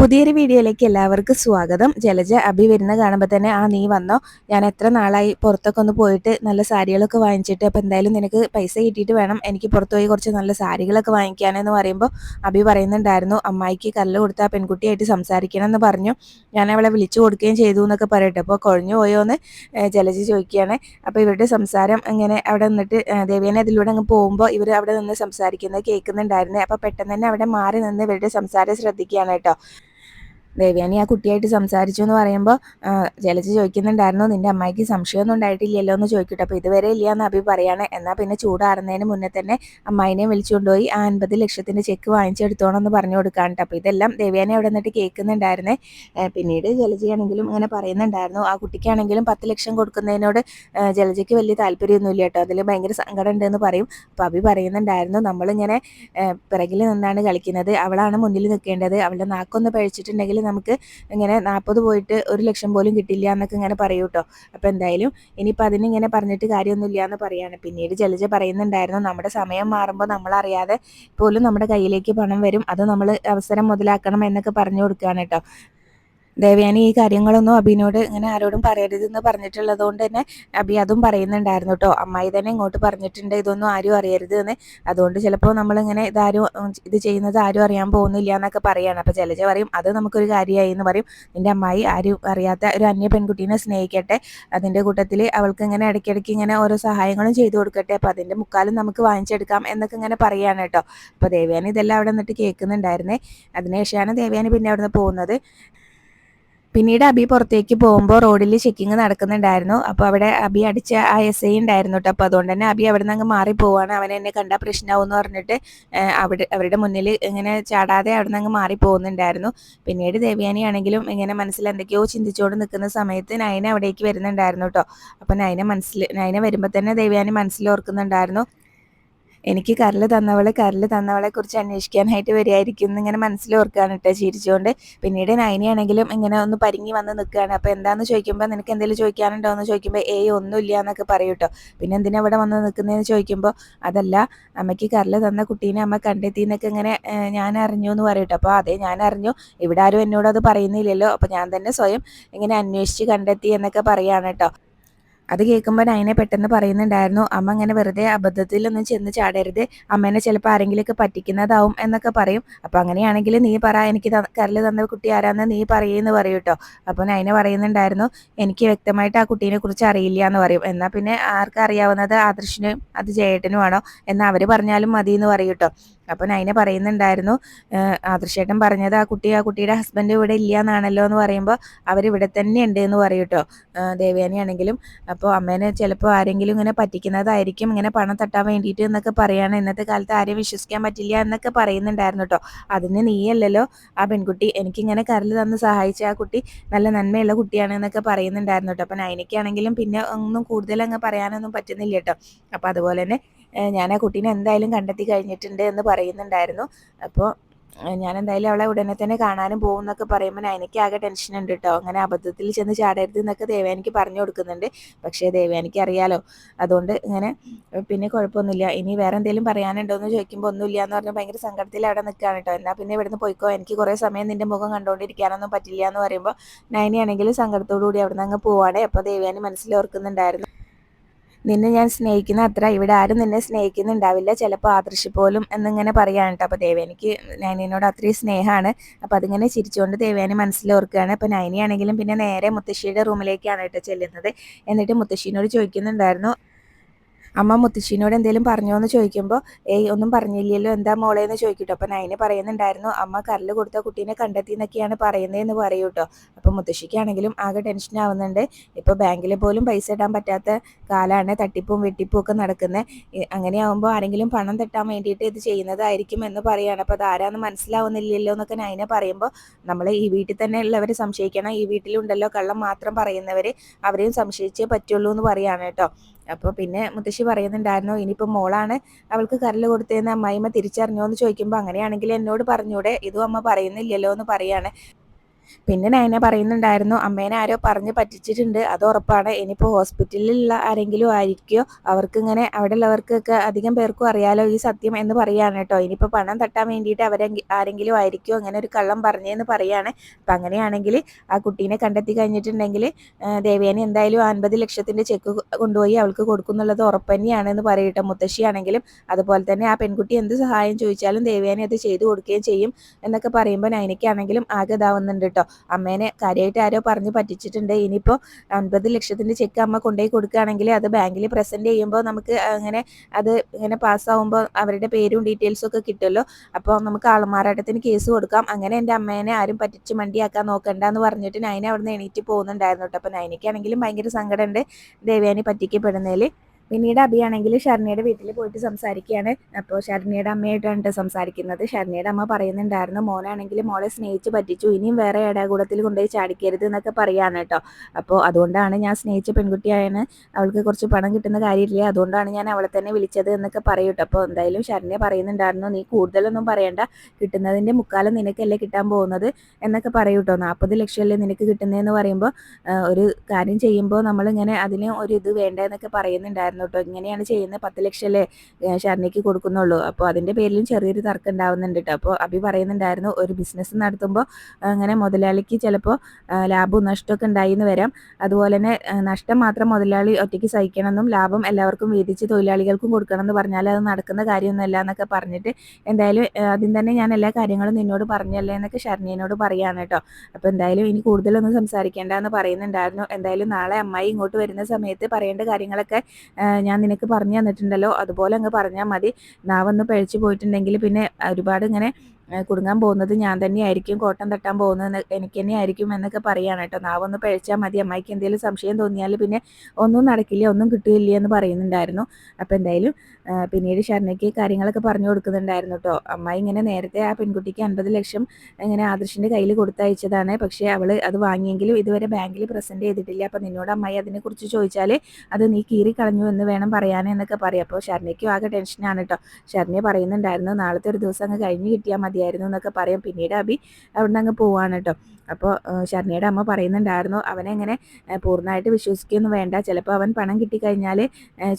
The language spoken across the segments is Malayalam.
പുതിയൊരു വീഡിയോയിലേക്ക് എല്ലാവർക്കും സ്വാഗതം. ജലജ അഭി വരുന്ന കാണുമ്പോൾ തന്നെ ആ നീ വന്നോ. ഞാൻ എത്ര നാളായി പുറത്തൊക്കെ ഒന്ന് പോയിട്ട് നല്ല സാരികളൊക്കെ വാങ്ങിച്ചിട്ട് അപ്പോൾ എന്തായാലും നിനക്ക് പൈസ കിട്ടിയിട്ട് വേണം. എനിക്ക് പുറത്ത് പോയി കുറച്ച് നല്ല സാരികളൊക്കെ വാങ്ങിക്കാനെന്ന് പറയുമ്പോൾ അഭി പറയുന്നുണ്ടായിരുന്നു അമ്മായിക്ക് കല്ല് കൊടുത്ത പെൺകുട്ടിയായിട്ട് സംസാരിക്കണം എന്ന് പറഞ്ഞു. ഞാൻ അവളെ വിളിച്ചു കൊടുക്കുകയും ചെയ്തു എന്നൊക്കെ പറയട്ടെ അപ്പോൾ കുഴഞ്ഞു പോയോ എന്ന് ജലജ ചോദിക്കുകയാണ്. അപ്പോൾ ഇവരുടെ സംസാരം ഇങ്ങനെ അവിടെ നിന്നിട്ട് ദേവിയനെ അതിലൂടെ അങ്ങ് പോകുമ്പോൾ ഇവർ അവിടെ നിന്ന് സംസാരിക്കുന്നത് കേൾക്കുന്നുണ്ടായിരുന്നു. അപ്പോൾ പെട്ടെന്ന് തന്നെ അവിടെ മാറി നിന്ന് ഇവരുടെ സംസാരം ശ്രദ്ധിക്കുകയാണ് കേട്ടോ. ദേവ്യാനി ആ കുട്ടിയായിട്ട് സംസാരിച്ചു എന്ന് പറയുമ്പോൾ ജലജ ചോദിക്കുന്നുണ്ടായിരുന്നു നിന്റെ അമ്മായിക്ക് സംശയമൊന്നും ഉണ്ടായിട്ടില്ലല്ലോ എന്ന് ചോദിക്കട്ടെ അപ്പോൾ ഇതുവരെ ഇല്ല എന്ന് അഭി പറയാണ്. എന്നാൽ പിന്നെ ചൂടാറുന്നതിന് മുന്നേ തന്നെ അമ്മായിനെ വിളിച്ചുകൊണ്ടുപോയി ആ അൻപത് ലക്ഷത്തിന്റെ ചെക്ക് വാങ്ങിച്ചെടുത്തോണം എന്ന് പറഞ്ഞു കൊടുക്കാണ്ട് അപ്പോൾ ഇതെല്ലാം ദേവ്യാനി അവിടെ നിന്നിട്ട് കേൾക്കുന്നുണ്ടായിരുന്നേ. പിന്നീട് ജലജയാണെങ്കിലും ഇങ്ങനെ പറയുന്നുണ്ടായിരുന്നു ആ കുട്ടിക്കാണെങ്കിലും പത്ത് ലക്ഷം കൊടുക്കുന്നതിനോട് ജലജയ്ക്ക് വലിയ താല്പര്യമൊന്നുമില്ല കേട്ടോ. അതിൽ ഭയങ്കര സങ്കടം ഉണ്ടെന്ന് പറയും. അപ്പോൾ അഭി പറയുന്നുണ്ടായിരുന്നു നമ്മളിങ്ങനെ പിറകിൽ നിന്നാണ് കളിക്കുന്നത്. അവളാണ് മുന്നിൽ നിൽക്കേണ്ടത് അവളുടെ നാക്കൊന്ന് പഴിച്ചിട്ടുണ്ടെങ്കിൽ നമുക്ക് ഇങ്ങനെ നാൽപ്പത് പോയിട്ട് ഒരു ലക്ഷം പോലും കിട്ടില്ല എന്നൊക്കെ ഇങ്ങനെ പറയൂ കേട്ടോ അപ്പോൾ എന്തായാലും ഇനിയിപ്പോൾ അതിനിങ്ങനെ പറഞ്ഞിട്ട് കാര്യമൊന്നുമില്ല എന്ന് പറയാണ്. പിന്നീട് ജലജ പറയുന്നുണ്ടായിരുന്നു നമ്മുടെ സമയം മാറുമ്പോൾ നമ്മളറിയാതെ പോലും നമ്മുടെ കയ്യിലേക്ക് പണം വരും. അത് നമ്മൾ അവസരം മുതലാക്കണം എന്നൊക്കെ പറഞ്ഞു കൊടുക്കുകയാണ് കേട്ടോ ദേവയാനി ഈ കാര്യങ്ങളൊന്നും അബിനോട് ഇങ്ങനെ ആരോടും പറയരുതെന്ന് പറഞ്ഞിട്ടുള്ളത് കൊണ്ട് തന്നെ അബി അതും പറയുന്നുണ്ടായിരുന്നു കേട്ടോ അമ്മായി തന്നെ ഇങ്ങോട്ട് പറഞ്ഞിട്ടുണ്ട് ഇതൊന്നും ആരും അറിയരുത് എന്ന് അതുകൊണ്ട് ചിലപ്പോൾ നമ്മളിങ്ങനെ ഇതാരും ഇത് ചെയ്യുന്നത് ആരും അറിയാൻ പോകുന്നില്ല എന്നൊക്കെ പറയുകയാണ് അപ്പോൾ ജലജ പറയും അത് നമുക്കൊരു കാര്യമായി എന്ന് പറയും. നിന്റെ അമ്മായി ആരും അറിയാത്ത ഒരു അന്യ പെൺകുട്ടീനെ സ്നേഹിക്കട്ടെ. അതിന്റെ കൂട്ടത്തിൽ അവൾക്ക് ഇങ്ങനെ ഇടയ്ക്കിടയ്ക്ക് ഇങ്ങനെ ഓരോ സഹായങ്ങളും ചെയ്തു കൊടുക്കട്ടെ. അപ്പോൾ അതിന്റെ മുക്കാലും നമുക്ക് വാങ്ങിച്ചെടുക്കാം എന്നൊക്കെ ഇങ്ങനെ പറയുകയാണ് കേട്ടോ അപ്പോൾ ദേവയാനി ഇതെല്ലാം അവിടെ നിന്നിട്ട് കേൾക്കുന്നുണ്ടായിരുന്നേ. അതിനുശേഷമാണ് ദേവയാനി പിന്നെ അവിടെ നിന്ന് പോകുന്നത്. പിന്നീട് അബി പുറത്തേക്ക് പോകുമ്പോൾ റോഡിൽ ചെക്കിങ് നടക്കുന്നുണ്ടായിരുന്നു. അപ്പോൾ അവിടെ അബി അടിച്ച ആ എസ് ഐ ഉണ്ടായിരുന്നു കേട്ടോ അപ്പോൾ അതുകൊണ്ട് തന്നെ അബി അവിടെ നിന്ന് അങ്ങ് മാറി പോവാണ്. അവൻ എന്നെ കണ്ടാൽ പ്രശ്നമാവും എന്ന് പറഞ്ഞിട്ട് അവിടെ അവരുടെ മുന്നിൽ ഇങ്ങനെ ചാടാതെ അവിടെ നിന്ന് അങ്ങ് മാറി പോകുന്നുണ്ടായിരുന്നു. പിന്നീട് ദേവ്യാനി ആണെങ്കിലും ഇങ്ങനെ മനസ്സിൽ എന്തൊക്കെയോ ചിന്തിച്ചുകൊണ്ട് നിൽക്കുന്ന സമയത്ത് നയന അവിടേക്ക് വരുന്നുണ്ടായിരുന്നു കേട്ടോ അപ്പോൾ നയന മനസ്സിൽ നയന വരുമ്പോൾ തന്നെ ദേവ്യാനി മനസ്സിൽ ഓർക്കുന്നുണ്ടായിരുന്നു. എനിക്ക് കരൽ തന്നവളെ കരൽ തന്നവളെ കുറിച്ച് അന്വേഷിക്കാനായിട്ട് വരികയായിരിക്കും ഇങ്ങനെ ഓർക്കുകയാണ് കേട്ടോ ചിരിച്ചുകൊണ്ട്. പിന്നീട് നൈനിയാണെങ്കിലും ഇങ്ങനെ ഒന്ന് പരിങ്ങി വന്ന് നിൽക്കുകയാണ്. അപ്പോൾ എന്താണെന്ന് ചോദിക്കുമ്പോൾ നിനക്ക് എന്തെങ്കിലും ചോദിക്കാനുണ്ടോ എന്ന് ചോദിക്കുമ്പോൾ ഏയ് ഒന്നുമില്ല എന്നൊക്കെ പറയും പിന്നെ എന്തിനാ ഇവിടെ വന്ന് നിൽക്കുന്നതെന്ന് ചോദിക്കുമ്പോൾ അതല്ല അമ്മയ്ക്ക് കരൽ തന്ന കുട്ടീനെ അമ്മ കണ്ടെത്തി എന്നൊക്കെ ഇങ്ങനെ ഞാൻ അറിഞ്ഞു എന്ന് പറയും അപ്പോൾ അതെ ഞാൻ അറിഞ്ഞു. ഇവിടെ ആരും എന്നോട് അത് പറയുന്നില്ലല്ലോ. അപ്പോൾ ഞാൻ തന്നെ സ്വയം ഇങ്ങനെ അന്വേഷിച്ച് കണ്ടെത്തി എന്നൊക്കെ പറയുകയാണ് കേട്ടോ. അത് കേൾക്കുമ്പോൾ നയനെ പെട്ടെന്ന് പറയുന്നുണ്ടായിരുന്നു അമ്മ അങ്ങനെ വെറുതെ അബദ്ധത്തിലൊന്നും ചെന്ന് ചാടരുത്. അമ്മേനെ ചിലപ്പോൾ ആരെങ്കിലുമൊക്കെ പറ്റിക്കുന്നതാവും എന്നൊക്കെ പറയും. അപ്പോൾ അങ്ങനെയാണെങ്കിൽ നീ പറ എനിക്ക് കരൽ തന്ന കുട്ടി ആരാന്ന് നീ പറയുമെന്ന് പറയും കേട്ടോ അപ്പോൾ നയന പറയുന്നുണ്ടായിരുന്നു എനിക്ക് വ്യക്തമായിട്ട് ആ കുട്ടീനെ കുറിച്ച് അറിയില്ല എന്ന് പറയും. എന്നാൽ പിന്നെ ആർക്കറിയാവുന്നത് ആദർശിനും അത് ജയേട്ടനുമാണോ? എന്നാൽ അവർ പറഞ്ഞാലും മതി എന്ന് പറയും കേട്ടോ അപ്പോൾ നൈന പറയുന്നുണ്ടായിരുന്നു ആദർശേട്ടൻ പറഞ്ഞത് ആ കുട്ടി ആ കുട്ടിയുടെ ഹസ്ബൻഡ് ഇവിടെ ഇല്ല എന്നാണല്ലോ എന്ന് പറയുമ്പോൾ അവരിവിടെ തന്നെ ഉണ്ട് എന്ന് പറയും കേട്ടോ ദേവയാനിയാണെങ്കിലും. അപ്പോൾ അമ്മേനെ ചിലപ്പോൾ ആരെങ്കിലും ഇങ്ങനെ പറ്റിക്കുന്നതായിരിക്കും ഇങ്ങനെ പണം തട്ടാൻ വേണ്ടിയിട്ട് എന്നൊക്കെ പറയാണ്. ഇന്നത്തെ കാലത്ത് ആരെയും വിശ്വസിക്കാൻ പറ്റില്ല എന്നൊക്കെ പറയുന്നുണ്ടായിരുന്നു കേട്ടോ അതിന് നീയല്ലല്ലോ ആ പെൺകുട്ടി എനിക്കിങ്ങനെ കരൽ തന്ന് സഹായിച്ച ആ കുട്ടി നല്ല നന്മയുള്ള കുട്ടിയാണ് എന്നൊക്കെ പറയുന്നുണ്ടായിരുന്നു കേട്ടോ അപ്പം നൈനയ്ക്കാണെങ്കിലും പിന്നെ ഒന്നും കൂടുതൽ അങ്ങ് പറയാനൊന്നും പറ്റുന്നില്ല കേട്ടോ അപ്പോൾ അതുപോലെ തന്നെ ഞാൻ ആ കുട്ടീനെ എന്തായാലും കണ്ടെത്തി കഴിഞ്ഞിട്ടുണ്ട് എന്ന് പറയുന്നുണ്ടായിരുന്നു. അപ്പോൾ ഞാൻ എന്തായാലും അവളെ ഉടനെ തന്നെ കാണാനും പോകും എന്നൊക്കെ പറയുമ്പോൾ എനിക്ക് ആകെ ടെൻഷൻ ഉണ്ട് കേട്ടോ അങ്ങനെ അബദ്ധത്തിൽ ചെന്ന് ചാടരുത് എന്നൊക്കെ ദേവയാനിക്ക് പറഞ്ഞു കൊടുക്കുന്നുണ്ട്. പക്ഷേ ദേവയാനിക്ക് അറിയാലോ. അതുകൊണ്ട് ഇങ്ങനെ പിന്നെ കുഴപ്പമൊന്നുമില്ല. ഇനി വേറെ എന്തെങ്കിലും പറയാനുണ്ടോ എന്ന് ചോദിക്കുമ്പോൾ ഒന്നുമില്ല എന്ന് പറഞ്ഞാൽ ഭയങ്കര സങ്കടത്തിൽ അവിടെ നിൽക്കുകയാണ് കേട്ടോ എന്നാൽ പിന്നെ ഇവിടുന്ന് പോയിക്കോ? എനിക്ക് കുറേ സമയം നിന്റെ മുഖം കണ്ടുകൊണ്ടിരിക്കാനൊന്നും പറ്റില്ല എന്ന് പറയുമ്പോൾ നയനിയാണെങ്കിലും സങ്കടത്തോടു കൂടി അവിടെ നിന്ന് അങ്ങ് പോവാണ്. അപ്പോൾ ദേവയാനി മനസ്സിൽ ഓർക്കുന്നുണ്ടായിരുന്നു. നിന്നെ ഞാൻ സ്നേഹിക്കുന്ന അത്ര ഇവിടെ ആരും നിന്നെ സ്നേഹിക്കുന്നുണ്ടാവില്ല. ചിലപ്പോൾ ആദർശി പോലും എന്നിങ്ങനെ പറയാണ് കേട്ടോ അപ്പോൾ ദേവേനിക്ക് നൈനിനോട് അത്രയും സ്നേഹമാണ് അപ്പോൾ അതിങ്ങനെ ചിരിച്ചുകൊണ്ട് ദേവേനെ മനസ്സിലോർക്കുകയാണ് അപ്പോൾ നൈനിയാണെങ്കിലും പിന്നെ നേരെ മുത്തശ്ശിയുടെ റൂമിലേക്കാണ് കേട്ടോ ചെല്ലുന്നത്. എന്നിട്ട് മുത്തശ്ശീനോട് ചോദിക്കുന്നുണ്ടായിരുന്നു അമ്മ മുത്തശ്ശീനോട് എന്തെങ്കിലും പറഞ്ഞോ എന്ന് ചോദിക്കുമ്പോൾ ഏയ് ഒന്നും പറഞ്ഞില്ലല്ലോ എന്താ മോളെ എന്ന് ചോദിക്കട്ടോ? അപ്പം നൈന് പറയുന്നുണ്ടായിരുന്നു അമ്മ കല്ല് കൊടുത്ത കുട്ടീനെ കണ്ടെത്തി എന്നൊക്കെയാണ് പറയുന്നതെന്ന് പറയൂ കേട്ടോ അപ്പം മുത്തശ്ശിക്കാണെങ്കിലും ആകെ ടെൻഷൻ ആവുന്നുണ്ട്. ഇപ്പോൾ ബാങ്കിൽ പോലും പൈസ ഇടാൻ പറ്റാത്ത കാലമാണ് തട്ടിപ്പും വെട്ടിപ്പും ഒക്കെ നടക്കുന്നത് അങ്ങനെയാവുമ്പോൾ ആരെങ്കിലും പണം തട്ടാൻ വേണ്ടിയിട്ട് ഇത് ചെയ്യുന്നതായിരിക്കും എന്ന് പറയുകയാണ് അപ്പോൾ അതാരാന്ന് മനസ്സിലാവുന്നില്ലല്ലോ എന്നൊക്കെ നൈനെ പറയുമ്പോൾ നമ്മൾ ഈ വീട്ടിൽ തന്നെ ഉള്ളവർ സംശയിക്കണം. ഈ വീട്ടിലുണ്ടല്ലോ കള്ളം മാത്രം പറയുന്നവർ അവരെയും സംശയിച്ചേ പറ്റുള്ളൂ എന്ന് പറയുകയാണ് കേട്ടോ. അപ്പോൾ പിന്നെ മുത്തശ്ശി പറയുന്നുണ്ടായിരുന്നു ഇനിയിപ്പോൾ മോളാണ് അവൾക്ക് കരൽ കൊടുത്തതെന്ന് അമ്മായിമ്മ തിരിച്ചറിഞ്ഞോ എന്ന് ചോദിക്കുമ്പോൾ അങ്ങനെയാണെങ്കിൽ എന്നോട് പറഞ്ഞൂടെ ഇതും അമ്മ പറയുന്നില്ലല്ലോ എന്ന് പറയാണ്. പിന്നെ നയന പറയുന്നുണ്ടായിരുന്നു അമ്മേനെ ആരോ പറഞ്ഞ് പറ്റിച്ചിട്ടുണ്ട് അത് ഉറപ്പാണ്. ഇനിയിപ്പോൾ ഹോസ്പിറ്റലിലുള്ള ആരെങ്കിലും ആയിരിക്കുമോ അവർക്കിങ്ങനെ അവിടെ ഉള്ളവർക്കൊക്കെ അധികം പേർക്കും അറിയാലോ ഈ സത്യം എന്ന് പറയാണ് കേട്ടോ. ഇനിയിപ്പോൾ പണം തട്ടാൻ വേണ്ടിയിട്ട് അവരെ ആരെങ്കിലും ആയിരിക്കുമോ അങ്ങനെ ഒരു കള്ളം പറഞ്ഞതെന്ന് പറയാണ്. അപ്പം അങ്ങനെയാണെങ്കിൽ ആ കുട്ടീനെ കണ്ടെത്തി കഴിഞ്ഞിട്ടുണ്ടെങ്കിൽ ദേവേനെ എന്തായാലും അൻപത് ലക്ഷത്തിന്റെ ചെക്ക് കൊണ്ടുപോയി അവൾക്ക് കൊടുക്കുന്നുള്ളത് ഉറപ്പ് തന്നെയാണെന്ന് പറയട്ടെ മുത്തശ്ശിയാണെങ്കിലും അതുപോലെ തന്നെ ആ പെൺകുട്ടി എന്ത് സഹായം ചോദിച്ചാലും ദേവേനെ അത് ചെയ്തു കൊടുക്കുകയും ചെയ്യും എന്നൊക്കെ പറയുമ്പോൾ നൈനയ്ക്കാണെങ്കിലും ആകെ ഇതാവുന്നുണ്ട് കേട്ടോ. അമ്മേനെ കാര്യമായിട്ട് ആരോ പറഞ്ഞ് പറ്റിച്ചിട്ടുണ്ട്. ഇനിയിപ്പോൾ അൻപത് ലക്ഷത്തിന്റെ ചെക്ക് അമ്മ കൊണ്ടുപോയി കൊടുക്കുകയാണെങ്കിൽ അത് ബാങ്കിൽ പ്രസന്റ് ചെയ്യുമ്പോൾ നമുക്ക് അങ്ങനെ അത് ഇങ്ങനെ പാസ്സാവുമ്പോൾ അവരുടെ പേരും ഡീറ്റെയിൽസും ഒക്കെ കിട്ടുമല്ലോ. അപ്പോൾ നമുക്ക് ആൾമാറാട്ടത്തിന് കേസ് കൊടുക്കാം. അങ്ങനെ എന്റെ അമ്മേനെ ആരും പറ്റിച്ച് മണ്ടിയാക്കാൻ നോക്കണ്ട എന്ന് പറഞ്ഞിട്ട് നൈന അവിടെ നിന്ന് എണീറ്റ് പോകുന്നുണ്ടായിരുന്നു കേട്ടോ. അപ്പോൾ നൈനയ്ക്കാണെങ്കിലും ഭയങ്കര സങ്കടമുണ്ട് ദേവയാനി പറ്റിക്കപ്പെടുന്നതിൽ പിന്നീട് അഭിയാണെങ്കിൽ ഷർണിയുടെ വീട്ടിൽ പോയിട്ട് സംസാരിക്കുകയാണ്. അപ്പോൾ ഷർണിയുടെ അമ്മയായിട്ടാണ് സംസാരിക്കുന്നത്. ഷർണിയുടെ അമ്മ പറയുന്നുണ്ടായിരുന്നു മോനാണെങ്കിൽ മോളെ സ്നേഹിച്ച് പറ്റിച്ചു. ഇനിയും വേറെ ഇടകൂടത്തിൽ കൊണ്ടുപോയി ചാടിക്കരുത് എന്നൊക്കെ പറയാണ് കേട്ടോ അപ്പോൾ അതുകൊണ്ടാണ് ഞാൻ സ്നേഹിച്ച പെൺകുട്ടിയായാണ് അവൾക്ക് കുറച്ച് പണം കിട്ടുന്ന കാര്യമില്ല? അതുകൊണ്ടാണ് ഞാൻ അവളെ തന്നെ വിളിച്ചത് എന്നൊക്കെ പറയൂട്ടോ അപ്പോൾ എന്തായാലും ഷർണിയ പറയുന്നുണ്ടായിരുന്നു നീ കൂടുതലൊന്നും പറയണ്ട. കിട്ടുന്നതിന്റെ മുക്കാലം നിനക്കല്ലേ കിട്ടാൻ പോകുന്നത്? എന്നൊക്കെ പറയൂട്ടോ നാൽപ്പത് ലക്ഷമല്ലേ നിനക്ക് കിട്ടുന്നതെന്ന് പറയുമ്പോൾ ഒരു കാര്യം ചെയ്യുമ്പോൾ നമ്മളിങ്ങനെ അതിന് ഒരു ഇത് വേണ്ട എന്നൊക്കെ പറയുന്നുണ്ടായിരുന്നു. കേട്ടോ ഇങ്ങനെയാണ് ചെയ്യുന്നത്. പത്ത് ലക്ഷമല്ലേ ഷർണിക്ക് കൊടുക്കുന്നുള്ളൂ. അപ്പോൾ അതിന്റെ പേരിലും ചെറിയൊരു തർക്കം ഉണ്ടാവുന്നുണ്ട് കേട്ടോ. അപ്പോൾ അഭി പറയുന്നുണ്ടായിരുന്നു ഒരു ബിസിനസ് നടത്തുമ്പോൾ അങ്ങനെ മുതലാളിക്ക് ചിലപ്പോൾ ലാഭവും നഷ്ടമൊക്കെ ഉണ്ടായി എന്ന് വരാം. അതുപോലെ തന്നെ നഷ്ടം മാത്രം മുതലാളി ഒറ്റയ്ക്ക് സഹിക്കണമെന്നും ലാഭം എല്ലാവർക്കും വീതിച്ച് തൊഴിലാളികൾക്കും കൊടുക്കണം എന്ന് പറഞ്ഞാൽ അത് നടക്കുന്ന കാര്യമൊന്നുമല്ല എന്നൊക്കെ പറഞ്ഞിട്ട് എന്തായാലും ആദ്യം തന്നെ ഞാൻ എല്ലാ കാര്യങ്ങളും നിന്നോട് പറഞ്ഞല്ലേ എന്നൊക്കെ ഷർണിയനോട് പറയാണ് കേട്ടോ. അപ്പോൾ എന്തായാലും ഇനി കൂടുതലൊന്നും സംസാരിക്കേണ്ട എന്ന് പറയുന്നുണ്ടായിരുന്നു. എന്തായാലും നാളെ അമ്മായി ഇങ്ങോട്ട് വരുന്ന സമയത്ത് പറയേണ്ട കാര്യങ്ങളൊക്കെ ഞാൻ നിനക്ക് പറഞ്ഞു തന്നിട്ടുണ്ടല്ലോ. അതുപോലെ അങ്ങ് പറഞ്ഞാൽ മതി. നാവൊന്ന് പഴിച്ചു പോയിട്ടുണ്ടെങ്കിൽ പിന്നെ ഒരുപാട് ഇങ്ങനെ കുടുങ്ങാൻ പോകുന്നത് ഞാൻ തന്നെയായിരിക്കും കോട്ടം തട്ടാൻ പോകുന്നത് എനിക്ക് തന്നെയായിരിക്കും എന്നൊക്കെ പറയാണ് കേട്ടോ. നാവൊന്ന് പഴിച്ചാൽ മതി. അമ്മയ്ക്ക് എന്തെങ്കിലും സംശയം തോന്നിയാൽ പിന്നെ ഒന്നും നടക്കില്ല ഒന്നും കിട്ടില്ല എന്ന് പറയുന്നുണ്ടായിരുന്നു. അപ്പോൾ എന്തായാലും പിന്നീട് ഷർണയ്ക്ക് കാര്യങ്ങളൊക്കെ പറഞ്ഞു കൊടുക്കുന്നുണ്ടായിരുന്നു കേട്ടോ. അമ്മായി ഇങ്ങനെ നേരത്തെ ആ പെൺകുട്ടിക്ക് അൻപത് ലക്ഷം ഇങ്ങനെ ആദർശിന്റെ കയ്യിൽ കൊടുത്തയച്ചതാണ്. പക്ഷേ അവൾ അത് വാങ്ങിയെങ്കിലും ഇതുവരെ ബാങ്കിൽ പ്രസന്റ് ചെയ്തിട്ടില്ല. അപ്പോൾ നിന്നോട് അമ്മായി അതിനെക്കുറിച്ച് ചോദിച്ചാൽ അത് നീ കീറി കളഞ്ഞു എന്ന് വേണം പറയാനെന്നൊക്കെ പറയും. അപ്പോൾ ഷർണയ്ക്കും ആകെ ടെൻഷനാണ് കേട്ടോ. ഷർണയെ പറയുന്നുണ്ടായിരുന്നു നാളത്തെ ഒരു ദിവസം അങ്ങ് കഴിഞ്ഞ് കിട്ടിയാൽ മതിയായിരുന്നു എന്നൊക്കെ പറയും. പിന്നീട് അബി അവിടെ അങ്ങ് പോവാണ് കേട്ടോ. അപ്പോൾ ഷർണിയുടെ അമ്മ പറയുന്നുണ്ടായിരുന്നു അവനെ ഇങ്ങനെ പൂർണമായിട്ട് വിശ്വസിക്കുകയൊന്നും വേണ്ട. ചിലപ്പോൾ അവൻ പണം കിട്ടിക്കഴിഞ്ഞാൽ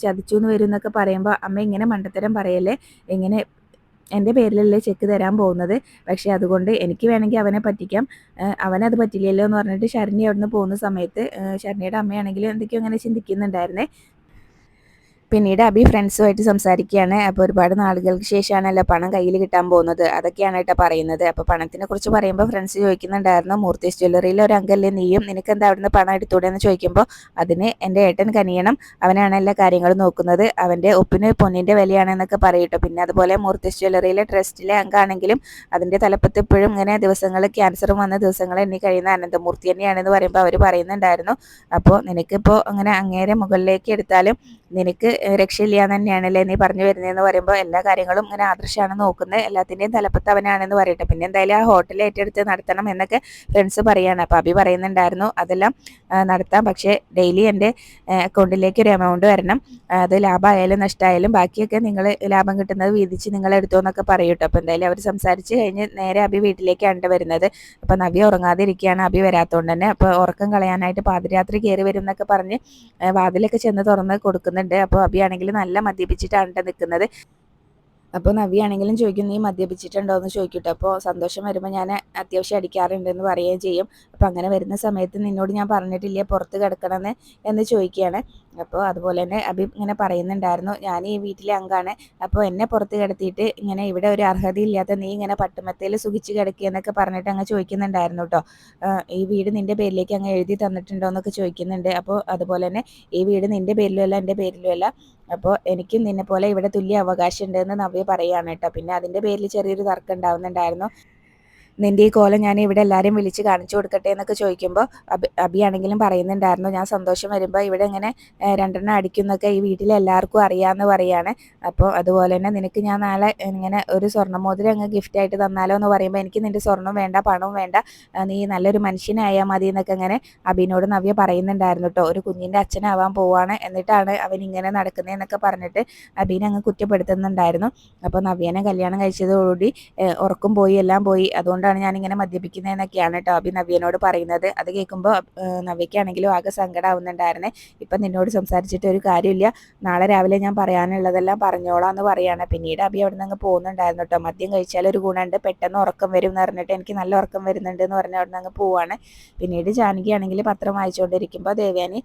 ചതിച്ചു എന്ന് വരും എന്നൊക്കെ പറയുമ്പോൾ അമ്മ ഇങ്ങനെ മണ്ടത്തരം പറയല്ലേ? ഇങ്ങനെ എന്റെ പേരിലല്ലേ ചെക്ക് തരാൻ പോകുന്നത്? പക്ഷേ അതുകൊണ്ട് എനിക്ക് വേണമെങ്കിൽ അവനെ പറ്റിക്കാം. അവനത് പറ്റില്ലല്ലോ എന്ന് പറഞ്ഞിട്ട് ശരണി അവിടുന്ന് പോകുന്ന സമയത്ത് ശരണിയുടെ അമ്മയാണെങ്കിലും എന്തൊക്കെയോ അങ്ങനെ ചിന്തിക്കുന്നുണ്ടായിരുന്നേ. പിന്നീട് അബി ഫ്രണ്ട്സുമായിട്ട് സംസാരിക്കുകയാണ്. അപ്പോൾ ഒരുപാട് നാളുകൾക്ക് ശേഷമാണല്ലോ പണം കയ്യിൽ കിട്ടാൻ പോകുന്നത്. അതൊക്കെയാണ് കേട്ടോ പറയുന്നത്. അപ്പോൾ പണത്തിനെ കുറിച്ച് പറയുമ്പോൾ ഫ്രണ്ട്സ് ചോദിക്കുന്നുണ്ടായിരുന്നു മൂർത്തി ജ്വല്ലറിയിൽ ഒരു അങ്കല്ലേ നീയും നിനക്ക് എന്താ അവിടുന്ന് പണം എടുത്തൂടെ എന്ന് ചോദിക്കുമ്പോൾ അതിന് എന്റെ ഏട്ടൻ കനിയണം. അവനാണ് എല്ലാ കാര്യങ്ങളും നോക്കുന്നത്. അവന്റെ ഒപ്പിന് പൊന്നിന്റെ വിലയാണെന്നൊക്കെ പറയട്ടോ പിന്നെ അതുപോലെ മൂർത്തി ജ്വല്ലറിയിലെ ട്രസ്റ്റിലെ അംഗമാണെങ്കിലും അതിന്റെ തലപ്പത്ത് ഇപ്പോഴും ഇങ്ങനെ ദിവസങ്ങൾ ക്യാൻസറും വന്ന ദിവസങ്ങൾ എണ്ണി കഴിയുന്ന അനന്തമൂർത്തി തന്നെയാണെന്ന് പറയുമ്പോൾ അവർ പറയുന്നുണ്ടായിരുന്നു. അപ്പോൾ നിനക്കിപ്പോൾ അങ്ങനെ അങ്ങേരെ മുകളിലേക്ക് എടുത്താലും നിനക്ക് രക്ഷയില്ല തന്നെയാണല്ലേ നീ പറഞ്ഞു വരുന്നതെന്ന് പറയുമ്പോൾ എല്ലാ കാര്യങ്ങളും ഇങ്ങനെ ആദർശമാണ് നോക്കുന്നത്. എല്ലാത്തിന്റെയും തലപ്പത്ത് അവനാണെന്ന് പറയട്ടെ. പിന്നെ എന്തായാലും ആ ഹോട്ടൽ ഏറ്റെടുത്ത് നടത്തണം എന്നൊക്കെ ഫ്രണ്ട്സ് പറയാണ്. അപ്പോൾ അഭി പറയുന്നുണ്ടായിരുന്നു അതെല്ലാം നടത്താം. പക്ഷേ ഡെയിലി എന്റെ അക്കൗണ്ടിലേക്ക് ഒരു എമൗണ്ട് വരണം. അത് ലാഭമായാലും നഷ്ടമായാലും ബാക്കിയൊക്കെ നിങ്ങൾ ലാഭം കിട്ടുന്നത് വീതിച്ച് നിങ്ങൾ എടുത്തോ എന്നൊക്കെ പറയൂട്ടോ അപ്പോൾ എന്തായാലും അവർ സംസാരിച്ച് കഴിഞ്ഞ് നേരെ അഭി വീട്ടിലേക്കാണ് വരുന്നത്. അപ്പോൾ നവി ഉറങ്ങാതിരിക്കുകയാണ്. അഭി വരാത്തതുകൊണ്ട് തന്നെ. അപ്പോൾ ഉറക്കം കളയാനായിട്ട് പാതിരാത്രി കയറി വരും എന്നൊക്കെ പറഞ്ഞ് വാതിലൊക്കെ ചെന്ന് തുറന്ന് കൊടുക്കുന്നുണ്ട്. അപ്പോൾ അഭിയാണെങ്കിൽ നല്ല മദ്യപിച്ചിട്ടാണ് നിൽക്കുന്നത് അപ്പോൾ നവിയാണെങ്കിലും ചോദിക്കും നീ മദ്യപിച്ചിട്ടുണ്ടോ? എന്ന് ചോദിക്കട്ടെ. അപ്പോൾ സന്തോഷം വരുമ്പോൾ ഞാൻ അത്യാവശ്യം അടിക്കാറുണ്ടെന്ന് പറയുകയും ചെയ്യും. അപ്പോൾ അങ്ങനെ വരുന്ന സമയത്ത് നിന്നോട് ഞാൻ പറഞ്ഞിട്ടില്ല പുറത്ത് കിടക്കണമെന്ന് എന്ന് ചോദിക്കുകയാണ്. അപ്പോൾ അതുപോലെ തന്നെ അബി ഇങ്ങനെ പറയുന്നുണ്ടായിരുന്നു ഞാൻ ഈ വീട്ടിലെ അംഗമാണ് അപ്പോൾ എന്നെ പുറത്ത് കിടത്തിയിട്ട് ഇങ്ങനെ ഇവിടെ ഒരു അർഹതയില്ലാത്ത നീ ഇങ്ങനെ പട്ടുമത്തയിൽ സുഖിച്ച് കിടക്കുക എന്നൊക്കെ പറഞ്ഞിട്ട് അങ്ങ് ചോദിക്കുന്നുണ്ടായിരുന്നു കേട്ടോ ഈ വീട് നിന്റെ പേരിലേക്ക് അങ്ങ് എഴുതി തന്നിട്ടുണ്ടോ? എന്നൊക്കെ ചോദിക്കുന്നുണ്ട്. അപ്പോൾ അതുപോലെ തന്നെ ഈ വീട് നിന്റെ പേരിലുമല്ല എന്റെ പേരിലുമല്ല അപ്പോൾ എനിക്കും നിന്നെ പോലെ ഇവിടെ തുല്യ അവകാശം ഉണ്ടെന്ന് നവ്യ പറയുകയാണ് കേട്ടോ. പിന്നെ അതിന്റെ പേരിൽ ചെറിയൊരു തർക്കം ഉണ്ടാവുന്നുണ്ടായിരുന്നു. നിന്റെ ഈ കോലം ഞാൻ ഇവിടെ എല്ലാവരും വിളിച്ച് കാണിച്ചു കൊടുക്കട്ടെ എന്നൊക്കെ ചോദിക്കുമ്പോൾ അബി അബിയാണെങ്കിലും പറയുന്നുണ്ടായിരുന്നു. ഞാൻ സന്തോഷം വരുമ്പോൾ ഇവിടെ ഇങ്ങനെ രണ്ടെണ്ണം അടിക്കുന്നൊക്കെ ഈ വീട്ടിലെ എല്ലാവർക്കും അറിയാമെന്ന് പറയാണ്. അപ്പോൾ അതുപോലെ തന്നെ നിനക്ക് ഞാൻ നാളെ ഇങ്ങനെ ഒരു സ്വർണമോതിരം അങ്ങ് ഗിഫ്റ്റ് ആയിട്ട് തന്നാലോ എന്ന് പറയുമ്പോൾ എനിക്ക് നിന്റെ സ്വർണം വേണ്ട പണവും വേണ്ട നീ നല്ലൊരു മനുഷ്യനായാൽ മതി എന്നൊക്കെ അങ്ങനെ അബിനോട് നവ്യ പറയുന്നുണ്ടായിരുന്നു കേട്ടോ. ഒരു കുഞ്ഞിന്റെ അച്ഛനാവാൻ പോവാണ് എന്നിട്ടാണ് അവൻ ഇങ്ങനെ നടക്കുന്നതെന്നൊക്കെ പറഞ്ഞിട്ട് അബീനെ അങ്ങ് കുറ്റപ്പെടുത്തുന്നുണ്ടായിരുന്നു. അപ്പോൾ നവ്യനെ കല്യാണം കഴിച്ചതോടുകൂടി ഉറക്കും പോയി എല്ലാം പോയി. അതുകൊണ്ട് അതുകൊണ്ടാണ് ഇങ്ങനെ മദ്യപിക്കുന്നതെന്നൊക്കെയാണ് കേട്ടോ അബി നവ്യനോട് പറയുന്നത്. അത് കേൾക്കുമ്പോൾ നവ്യക്കാണെങ്കിലും ആകെ സങ്കടമാവുന്നുണ്ടായിരുന്നേ ഇപ്പം നിന്നോട് സംസാരിച്ചിട്ട് ഒരു കാര്യമില്ല. നാളെ രാവിലെ ഞാൻ പറയാനുള്ളതെല്ലാം പറഞ്ഞോളാം എന്ന് പറയാണ്. പിന്നീട് അബി അവിടെ നിന്ന് പോകുന്നുണ്ടായിരുന്നു കേട്ടോ മദ്യം കഴിച്ചാൽ ഒരു ഗുണമുണ്ട്. പെട്ടെന്ന് ഉറക്കം വരും എന്ന് പറഞ്ഞിട്ട് എനിക്ക് നല്ല ഉറക്കം വരുന്നുണ്ട് എന്ന് പറഞ്ഞ് അവിടെ നിന്ന് പോവാണ്. പിന്നീട് ജാനകി ആണെങ്കിൽ പത്രം വായിച്ചുകൊണ്ടിരിക്കുമ്പോൾ ദേവ്യാനി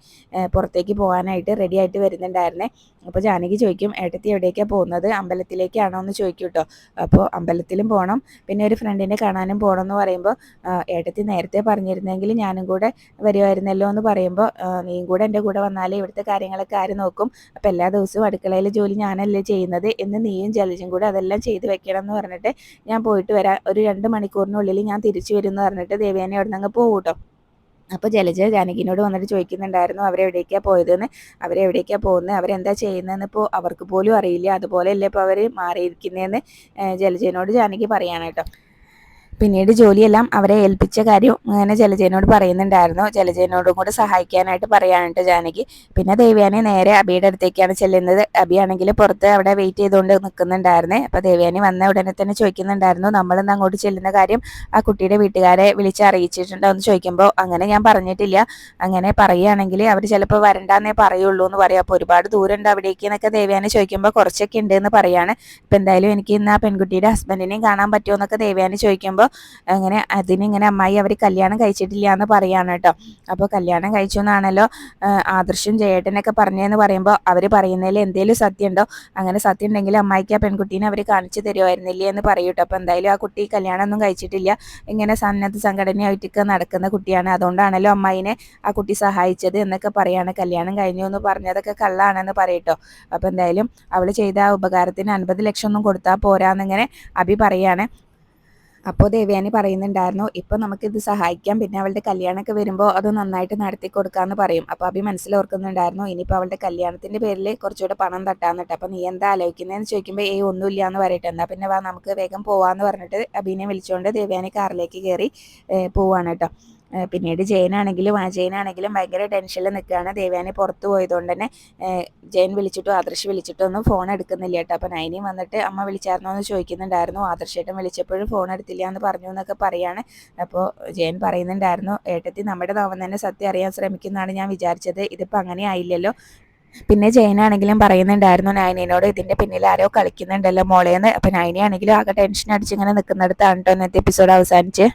പുറത്തേക്ക് പോകാനായിട്ട് റെഡി ആയിട്ട് വരുന്നുണ്ടായിരുന്നേ. അപ്പോൾ ജാനകി ചോദിക്കും ഏട്ടത്തി എവിടേക്കാണ് പോകുന്നത്? അമ്പലത്തിലേക്കാണോ? എന്ന് ചോദിക്കും കേട്ടോ അപ്പോൾ അമ്പലത്തിലും പോകണം. പിന്നെ ഒരു ഫ്രണ്ടിനെ കാണാനും പോകണം എന്ന് പറയുമ്പോൾ ഏട്ടത്തി നേരത്തെ പറഞ്ഞിരുന്നെങ്കിൽ ഞാനും കൂടെ വരുമായിരുന്നല്ലോ എന്ന് പറയുമ്പോൾ നീയും കൂടെ എന്റെ കൂടെ വന്നാലേ ഇവിടുത്തെ കാര്യങ്ങളൊക്കെ ആര് നോക്കും. അപ്പോൾ എല്ലാ ദിവസവും അടുക്കളയിൽ ജോലി ഞാനല്ലേ ചെയ്യുന്നത് എന്ന് നീയും ജലജും കൂടെ അതെല്ലാം ചെയ്ത് വെക്കണം എന്ന് പറഞ്ഞിട്ട് ഞാൻ പോയിട്ട് വരാം. ഒരു രണ്ട് മണിക്കൂറിനുള്ളിൽ ഞാൻ തിരിച്ചു വരും എന്ന് പറഞ്ഞിട്ട് ദേവേനെ അവിടെ നിന്ന് അങ്ങ് പോകും കേട്ടോ അപ്പോൾ ജലജ ജാനകിനോട് വന്നിട്ട് ചോദിക്കുന്നുണ്ടായിരുന്നു അവരെവിടേക്കാണ് പോയതെന്ന്? അവരെവിടേക്കാണ് പോകുന്നത് അവരെന്താ ചെയ്യുന്നതെന്ന് ഇപ്പോൾ അവർക്ക് പോലും അറിയില്ല. അതുപോലെയല്ലേ ഇപ്പോൾ അവർ മാറിയിരിക്കുന്നതെന്ന് ജലജനോട് ജാനകി പറയാനായിട്ടോ പിന്നീട് ജോലിയെല്ലാം അവരെ ഏൽപ്പിച്ച കാര്യം അങ്ങനെ ജലജയനോട് പറയുന്നുണ്ടായിരുന്നു. ജലജയനോടും കൂടെ സഹായിക്കാനായിട്ട് പറയാനായിട്ട് ജാനകി. പിന്നെ ദേവ്യാനി നേരെ അബിയുടെ അടുത്തേക്കാണ് ചെല്ലുന്നത്. അബിയാണെങ്കിൽ പുറത്ത് അവിടെ വെയിറ്റ് ചെയ്തുകൊണ്ട് നിൽക്കുന്നുണ്ടായിരുന്നേ. അപ്പോൾ ദേവ്യാനി വന്ന ഉടനെ തന്നെ ചോദിക്കുന്നുണ്ടായിരുന്നു നമ്മളിന്ന് അങ്ങോട്ട് ചെല്ലുന്ന കാര്യം ആ കുട്ടിയുടെ വീട്ടുകാരെ വിളിച്ച് അറിയിച്ചിട്ടുണ്ടോ? എന്ന് ചോദിക്കുമ്പോൾ അങ്ങനെ ഞാൻ പറഞ്ഞിട്ടില്ല. അങ്ങനെ പറയുകയാണെങ്കിൽ അവർ ചിലപ്പോൾ വരണ്ടെന്നേ പറയുള്ളൂ എന്ന് പറയാം. അപ്പോൾ ഒരുപാട് ദൂരം ഉണ്ട് അവിടേക്ക് എന്നൊക്കെ ദേവ്യാനി ചോദിക്കുമ്പോൾ കുറച്ചൊക്കെ ഉണ്ട് എന്ന് പറയാണ്. ഇപ്പം എന്തായാലും എനിക്ക് ഇന്ന് ആ പെൺകുട്ടിയുടെ ഹസ്ബൻഡിനെയും കാണാൻ പറ്റുമോ എന്നൊക്കെ ദേവ്യാനി ചോദിക്കുമ്പോൾ അങ്ങനെ അതിനിങ്ങനെ അമ്മായി അവർ കല്യാണം കഴിച്ചിട്ടില്ല എന്ന് പറയാണ് കേട്ടോ. അപ്പോൾ കല്യാണം കഴിച്ചു എന്നാണല്ലോ ആദർശം ജയേട്ടനൊക്കെ പറഞ്ഞതെന്ന് പറയുമ്പോൾ അവർ പറയുന്നതിൽ എന്തെങ്കിലും സത്യമുണ്ടോ അങ്ങനെ സത്യം ഉണ്ടെങ്കിൽ അമ്മായിക്ക് ആ പെൺകുട്ടീനെ അവർ കാണിച്ചു തരുമായിരുന്നില്ലേ എന്ന് പറയൂട്ടോ അപ്പോൾ എന്തായാലും ആ കുട്ടി കല്യാണമൊന്നും കഴിച്ചിട്ടില്ല. ഇങ്ങനെ സന്നദ്ധ സംഘടനയായിട്ടൊക്കെ നടക്കുന്ന കുട്ടിയാണ്. അതുകൊണ്ടാണല്ലോ അമ്മായിനെ ആ കുട്ടി സഹായിച്ചത് എന്നൊക്കെ പറയാണ്. കല്യാണം കഴിഞ്ഞു എന്ന് പറഞ്ഞതൊക്കെ കള്ളാണെന്ന് പറയട്ടോ അപ്പോൾ എന്തായാലും അവൾ ചെയ്ത ഉപകാരത്തിന് അൻപത് ലക്ഷം ഒന്നും കൊടുത്താൽ പോരാന്നിങ്ങനെ അഭി പറയാണ്. അപ്പോൾ ദേവയാനി പറയുന്നുണ്ടായിരുന്നു ഇപ്പം നമുക്കിത് സഹായിക്കാം. പിന്നെ അവളുടെ കല്യാണമൊക്കെ വരുമ്പോൾ അത് നന്നായിട്ട് നടത്തി കൊടുക്കാമെന്ന് പറയും. അപ്പോൾ അഭി മനസ്സിലോർക്കുന്നുണ്ടായിരുന്നു ഇനിയിപ്പോൾ അവളുടെ കല്യാണത്തിന്റെ പേരിൽ കുറച്ചുകൂടെ പണം തട്ടാന്നിട്ട്. അപ്പോൾ നീ എന്താ ആലോചിക്കുന്നതെന്ന് ചോദിക്കുമ്പോൾ ഏ ഒന്നുമില്ല എന്ന് പറയട്ടെ. എന്നാൽ പിന്നെ വാ നമുക്ക് വേഗം പോവാമെന്ന് പറഞ്ഞിട്ട് അഭിനെ വിളിച്ചുകൊണ്ട് ദേവയാനി കാറിലേക്ക് കയറി പോവാണ് കേട്ടോ. പിന്നീട് ജയനാണെങ്കിലും ആ ജയനാണെങ്കിലും ഭയങ്കര ടെൻഷനിൽ നിൽക്കുകയാണ് ദേവയാനി പുറത്ത് പോയതുകൊണ്ട് തന്നെ ജയൻ വിളിച്ചിട്ടോ ആദർശ് വിളിച്ചിട്ടും ഒന്നും ഫോൺ എടുക്കുന്നില്ല കേട്ടോ. അപ്പം നൈനിയും വന്നിട്ട് അമ്മ വിളിച്ചായിരുന്നോ എന്ന് ചോദിക്കുന്നുണ്ടായിരുന്നു. ആദർശേട്ടൻ വിളിച്ചപ്പോഴും ഫോൺ എടുത്തില്ല എന്ന് പറഞ്ഞു എന്നൊക്കെ പറയാണ്. അപ്പോൾ ജയൻ പറയുന്നുണ്ടായിരുന്നു ഏട്ടത്തി നമ്മുടെ നാമം തന്നെ സത്യം അറിയാൻ ശ്രമിക്കുന്നതാണ് ഞാൻ വിചാരിച്ചത്. ഇതിപ്പോൾ അങ്ങനെ ആയില്ലല്ലോ. പിന്നെ ജയനാണെങ്കിലും പറയുന്നുണ്ടായിരുന്നു നൈനിനോട് ഇതിന്റെ പിന്നിൽ ആരോ കളിക്കുന്നുണ്ടല്ലോ മോളേന്ന്. അപ്പം നൈനിയാണെങ്കിലും ആകെ ടെൻഷൻ അടിച്ച് ഇങ്ങനെ നിൽക്കുന്നിടത്താണ് കേട്ടോ ഇന്നത്തെ എപ്പിസോഡ് അവസാനിച്ച്.